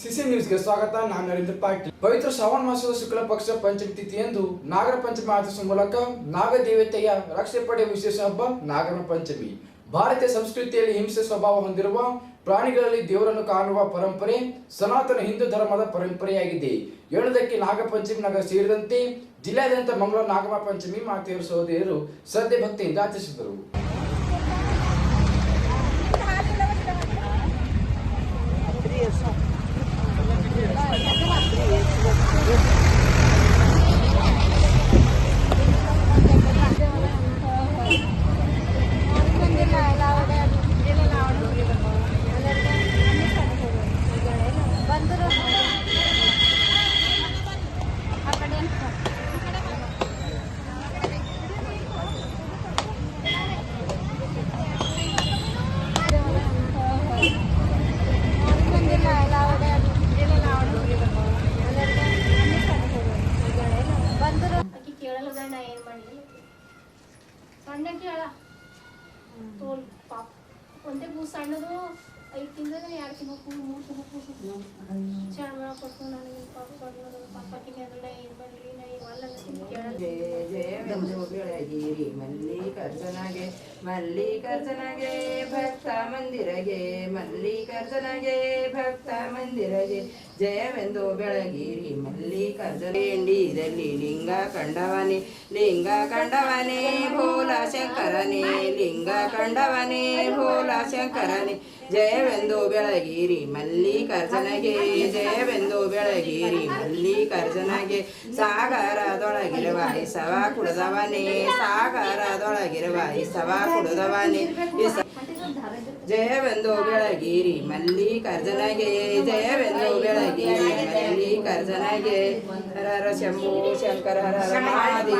CC ನ್ಯೂಸ್ಗೆ ಸ್ವಾಗತ, ನಾನು ನರೇಂದ್ರ ಪಾಟೀಲ್. ಪವಿತ್ರ ಶ್ರಾವಣ ಮಾಸದ ಶುಕ್ಲ ಪಕ್ಷ ಪಂಚಮಿ ತಿಥಿಯಂದು ನಾಗರ ಪಂಚಮಿ ಆಚರಿಸುವ ಮೂಲಕ ನಾಗ ದೇವತೆಯ ರಕ್ಷೆ ಪಡೆಯುವ ವಿಶೇಷ ಹಬ್ಬ ನಾಗರ ಪಂಚಮಿ. ಭಾರತೀಯ ಸಂಸ್ಕೃತಿಯಲ್ಲಿ ಹಿಂಸೆ ಸ್ವಭಾವ ಹೊಂದಿರುವ ಪ್ರಾಣಿಗಳಲ್ಲಿ ದೇವರನ್ನು ಕಾಣುವ ಪರಂಪರೆ ಸನಾತನ ಹಿಂದೂ ಧರ್ಮದ ಪರಂಪರೆಯಾಗಿದೆ. ಹೇಳುವುದಕ್ಕೆ ನಾಗಪಂಚಮಿ ನಗರ ಸೇರಿದಂತೆ ಜಿಲ್ಲಾದ್ಯಂತ ಮಂಗಳೂರು ನಾಗಮ ಪಂಚಮಿ ಮಾತೆಯರು ಸಹೋದರಿಯರು ಶ್ರದ್ಧೆ ಭಕ್ತಿಯಿಂದ ಆಚರಿಸಿದರು. ಚಾಣ ಕೊಟ್ಟು ನನಗೆ ಪಾಪ ಕೊಟ್ಟು ಪಾಪ ಆಕಿಗೆ ಅದನ್ನ ಏನ್ ಮಾಡಲಿ ನಾ ಈಗ ಅಲ್ಲ ಕೇಳಲ್ಲ ಜಯ ಜಯವೆಂದು ಬೆಳಗಿರಿ ಮಲ್ಲಿಕಾರ್ಜುನಗೆ ಮಲ್ಲಿಕಾರ್ಜುನಗೆ ಭಕ್ತ ಮಂದಿರಗೆ ಮಲ್ಲಿಕಾರ್ಜುನಗೆ ಭಕ್ತ ಮಂದಿರಗೆ ಜಯವೆಂದು ಬೆಳಗಿರಿ ಮಲ್ಲಿಕಾರ್ಜುನ ಎಂಡಿದಲ್ಲಿ ಲಿಂಗ ಕಂಡವನೇ ಲಿಂಗ ಕಂಡವನೇ ಭೋಲ ಶಂಕರನೇ ಲಿಂಗ ಕಂಡವನೇ ಭೋಲ ಶಂಕರನೇ ಜಯವೆಂದು ಬೆಳಗಿರಿ ಮಲ್ಲಿಕಾರ್ಜುನಗೆ ಜಯವೆಂದು ಬೆಳಗಿರಿ ಮಲ್ಲಿಕಾರ್ಜುನಗೆ ಸಾಗರದೊಳಗಿರುವ ಸವ ಕುಡಿದವನೇ ಸಾಗರದೊಳಗಿರುವ ಸವ ಕುಡಿದವನೇ ಇಸ ಜಯವೆಂದು ಬೆಳಗಿರಿ ಮಲ್ಲಿಕಾರ್ಜುನಗೆ ಜಯವೆಂದು ಬೆಳಗಿರಿ ಮಲ್ಲಿಕಾರ್ಜುನಗೆ ಹರ ಶಂಭು ಶಂಕರ ಹರ Mahadeva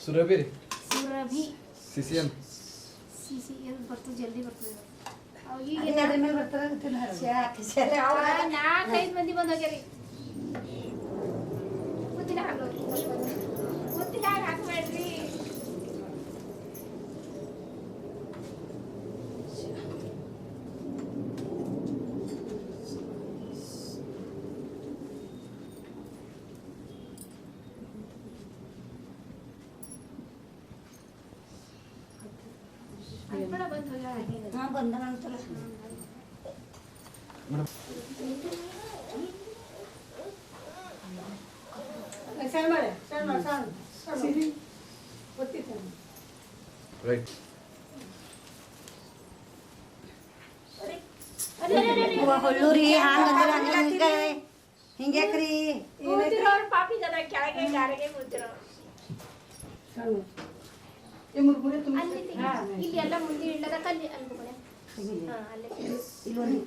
Surabhi. Surabhi. CCM. C C L ಬರ್ತದೆ ಜಲ್ದಿ ಬರ್ತದೆ ಈಗ ನಾಲ್ಕೈದು ಮಂದಿ ಬಂದ್ ಹೋಗ್ಯಾರಿ ಅನ್ಪಡ ಬಂದು ಹೋಗ್ಯಾರ ರೈಟ್ ಹೊಳ್ಳೂರಿ ಹಂಗಂದ್ರೆ ಹಂಗೆ ಹಿಂಗ್ಯಾಕ್ರಿ ಕೂತಿರೋರು ಪಾಪಿ ಜನ ಕೆಳಗೆ ಗಾರಿಗೆ ಅಲ್ಲಿ ಇಲ್ಲಿ ಎಲ್ಲ ಮುಂದೆ ಕಲ್ಲಿ ಅಲ್ಲಿ ಹಾ ಅಲ್ಲೇ ಇಲ್ಲೊಂದು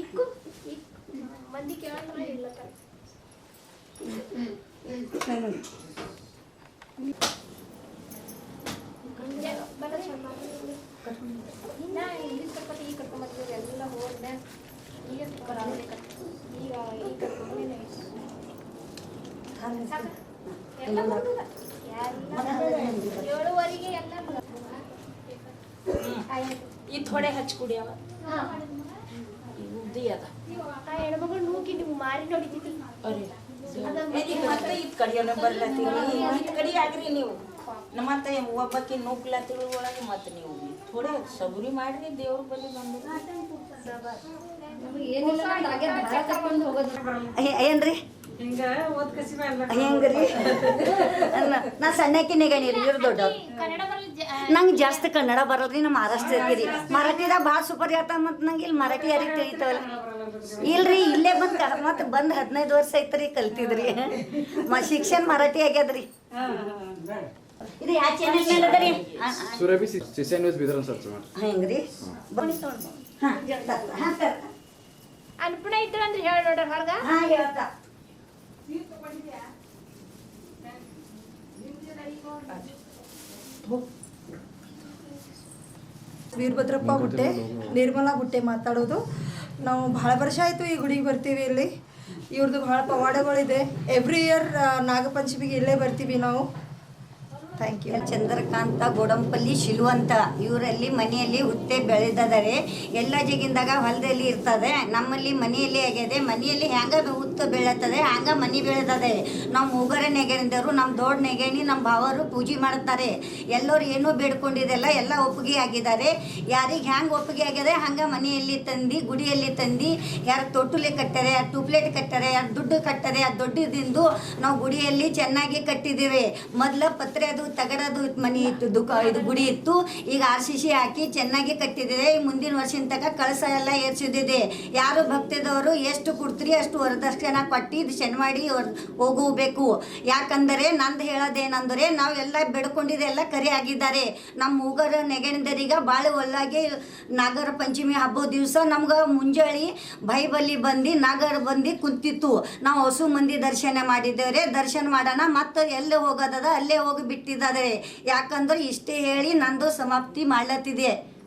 ಇಕ್ಕು ಇಕ್ ಮಂದಿ ಇಲ್ಲ ಕಲ್ ಹಂಗೆ ಚಂದ ಇನ್ನ ಇಲ್ಲಿ ಸ್ವಲ್ಪ ಈ ಕರ್ಕೊಂಬರ್ತೀವಿ ಎಲ್ಲ ಹೋದ್ನೆ ಈಗ ಬರಾವಣೆ ಈಗ ಈ ಸಾಕ. ಎಲ್ಲ. ಎಲ್ಲ ಏಳುವರೆಗೆ ಎಲ್ಲ ಆಯ್ತು ಈ ಥೋಡೆ ಹಚ್ಚಿ ಕುಡಿಯವ ಹಾ ಉದ್ದಿ ಅದ. ಆ ಹೆಣ್ಮಗಳು ನೂಕಿ ನೀವು ಮಾರಿ ನೋಡಿದ್ದೀವಿ ಅರೆ ಅದ ಮತ್ತೆ ಇದ್ ಕಡಿಯೋಣ ಬರ್ಲತ್ತೀರಿ ಇದ್ ಕಡಿ ಆಗ್ರಿ ನೀವು. ನಮ್ಮ ಮತ್ತೆ ಒಬ್ಬಕ್ಕೆ ನೂಕ್ಲತ್ತಿಳು ಒಳಗೆ ಮತ್ತೆ ನೀವು ಥೋಡೆ ಸಬುರಿ ಮಾಡ್ರಿ ದೇವ್ರ ಬಳಿ ಬಂದು. ಏನ್ರಿ? ಹೆಂಗ್ರಿ? ನಾ ಸಣ್ಣಕ್ಕಿ ನೆಗಣಿರಿ ಇವ್ರು ದೊಡ್ಡ ಕನ್ನಡ ಬರಲಿ ನಂಗೆ ಜಾಸ್ತಿ ಕನ್ನಡ ಬರಲ್ರಿ ನಾ ಮಹಾರಾಷ್ಟ್ರದೀರಿ ಮರಾಠಿದಾಗ ಭಾಳ ಸೂಪರ್ ಹೇಳ್ತಾವ ಮತ್ತು ನಂಗೆ ಇಲ್ಲಿ ಮರಾಠಿ ಯಾರಿಗೆ ತಿಳಿತಾವಲ್ಲ. ಇಲ್ರಿ ಇಲ್ಲೇ ಬಂದು ಮತ್ತೆ ಬಂದು ಹದಿನೈದು ವರ್ಷ ಐತ್ರಿ ಕಲ್ತಿದ್ರಿ. ಮ ಶಿಕ್ಷಣ ಮರಾಠಿ ಆಗ್ಯದ್ರಿ. ಇದು ಯಾವ ಚಾನೆಲ್ ಮೇಲೆ ಅದರಿ ಸುರಭಿ ಸಿಸೆ ನ್ಯೂಸ್ ಬಿದ್ರ ಸರ್ಚ್ ಮಾಡಿ. ಹೆಂಗ್ರಿ? ಹಾಂ ಹಾಂ ಸರ್ ಅನ್ಪಣ ಇದ್ರ ಅಂದ್ರೆ ಹೇಳಿ ನೋಡ್ರಿ ಹೊರಗ. ಹಾಂ ಹೇಳ್ತಾ. ವೀರಭದ್ರಪ್ಪ ಬುಟ್ಟೆ ನಿರ್ಮಲಾ ಬುಟ್ಟೆ ಮಾತಾಡೋದು. ನಾವು ಭಾಳ ವರ್ಷ ಆಯಿತು ಈ ಗುಡಿಗೆ ಬರ್ತೀವಿ ಇಲ್ಲಿ. ಇವ್ರದ್ದು ಭಾಳ ಪವಾಡಗಳಿದೆ. ಎವ್ರಿ ಇಯರ್ ನಾಗಪಂಚಮಿಗೆ ಇಲ್ಲೇ ಬರ್ತೀವಿ ನಾವು. ಥ್ಯಾಂಕ್ ಯು ಚಂದ್ರಕಾಂತ, ಗೋಡಂಪಲ್ಲಿ, ಶಿಲುವಂತ, ಇವರಲ್ಲಿ ಮನೆಯಲ್ಲಿ ಹುತ್ತೆ ಬೆಳೆದಿದ್ದಾರೆ ಎಲ್ಲ ಜಗಿಂದಾಗ ಹೊಲದಲ್ಲಿ ಇರ್ತದೆ. ನಮ್ಮಲ್ಲಿ ಮನೆಯಲ್ಲಿ ಆಗಿದೆ ಮನೆಯಲ್ಲಿ ಹ್ಯಾಂಗ ಹುತ್ತ ಬೆಳೆತದೆ ಹ್ಯಾಂಗ ಮನೆ ಬೆಳೆದದೆ? ನಮ್ಮ ಮೂಗರ ನೆಗೆರಿಂದರು ನಮ್ಮ ದೊಡ್ಡ ನೆಗೆಣಿ ನಮ್ಮ ಭಾವರು ಪೂಜೆ ಮಾಡುತ್ತಾರೆ ಎಲ್ಲರೂ ಏನೂ ಬೇಡ್ಕೊಂಡಿದ್ದೆಲ್ಲ ಎಲ್ಲ ಒಪ್ಪಿಗೆ ಆಗಿದ್ದಾರೆ. ಯಾರಿಗೆ ಹ್ಯಾಂಗ ಒಪ್ಪಿಗೆ ಆಗಿದೆ ಹಂಗ ಮನೆಯಲ್ಲಿ ತಂದು, ಗುಡಿಯಲ್ಲಿ ತಂದು, ಯಾರು ತೊಟ್ಟುಲೆ ಕಟ್ಟಾರೆ, ಯಾರು ಟೂಪ್ಲೇಟ್ ಕಟ್ಟಾರೆ, ಯಾರು ದುಡ್ಡು ಕಟ್ಟಾರೆ, ಆ ದೊಡ್ಡದಿಂದು ನಾವು ಗುಡಿಯಲ್ಲಿ ಚೆನ್ನಾಗಿ ಕಟ್ಟಿದ್ದೇವೆ. ಮೊದಲ ಪತ್ರೆ ಅದು ತಗಡದು ಮನೆ ಇತ್ತು ದುಃಖ ಇದು ಗುಡಿ ಇತ್ತು. ಈಗ ಆರ್ ಸಿ ಸಿ ಹಾಕಿ ಚೆನ್ನಾಗಿ ಕಟ್ಟಿದಿದೆ. ಈ ಮುಂದಿನ ವರ್ಷದ ತನಕ ಕಳಸ ಎಲ್ಲ ಏರ್ಸಿದ್ದಿದೆ ಯಾರು ಭಕ್ತದವರು ಎಷ್ಟು ಕೊಡ್ತೀರಿ, ಅಷ್ಟು ವರದಕ್ಷಿಣೆ ಕೊಟ್ಟು ಇದು ಶನಿ ಮಾಡಿ ಹೋಗಬೇಕು. ಯಾಕಂದರೆ ನಂದು ಹೇಳೋದೇನೆಂದರೆ ಎಲ್ಲ ಬೆಡ್ಕೊಂಡಿದ್ದೆಲ್ಲ ಕರೆ ಆಗಿದ್ದಾರೆ. ನಮ್ಮ ಮೂಗರ ನೆಗೆಣಿದರೀಗ ಭಾಳ ಒಲ್ಲಾಗಿ ನಾಗರ ಪಂಚಮಿ ಹಬ್ಬದ ದಿವಸ ನಮ್ಗೆ ಮುಂಜಾನೆ ಬೈಬಲಿ ಬಂದು ನಾಗರ ಬಂದು ಕುಂತಿತ್ತು. ನಾವು ಹೊಸ ಮಂದಿ ದರ್ಶನ ಮಾಡಿದ್ದೇವೆ. ದರ್ಶನ ಮಾಡೋಣ, ಮತ್ತೆ ಎಲ್ಲೇ ಹೋಗೋದದ ಅಲ್ಲೇ ಹೋಗಿ ಬಿಟ್ಟಿದ್ದಾರೆ ಯಾಕಂದ್ರೆ ಇಷ್ಟೇ ಹೇಳಿ ನಂದು ಸಮಾಪ್ತಿ ಮಾಡ್ಲತ್ತಿದೆ.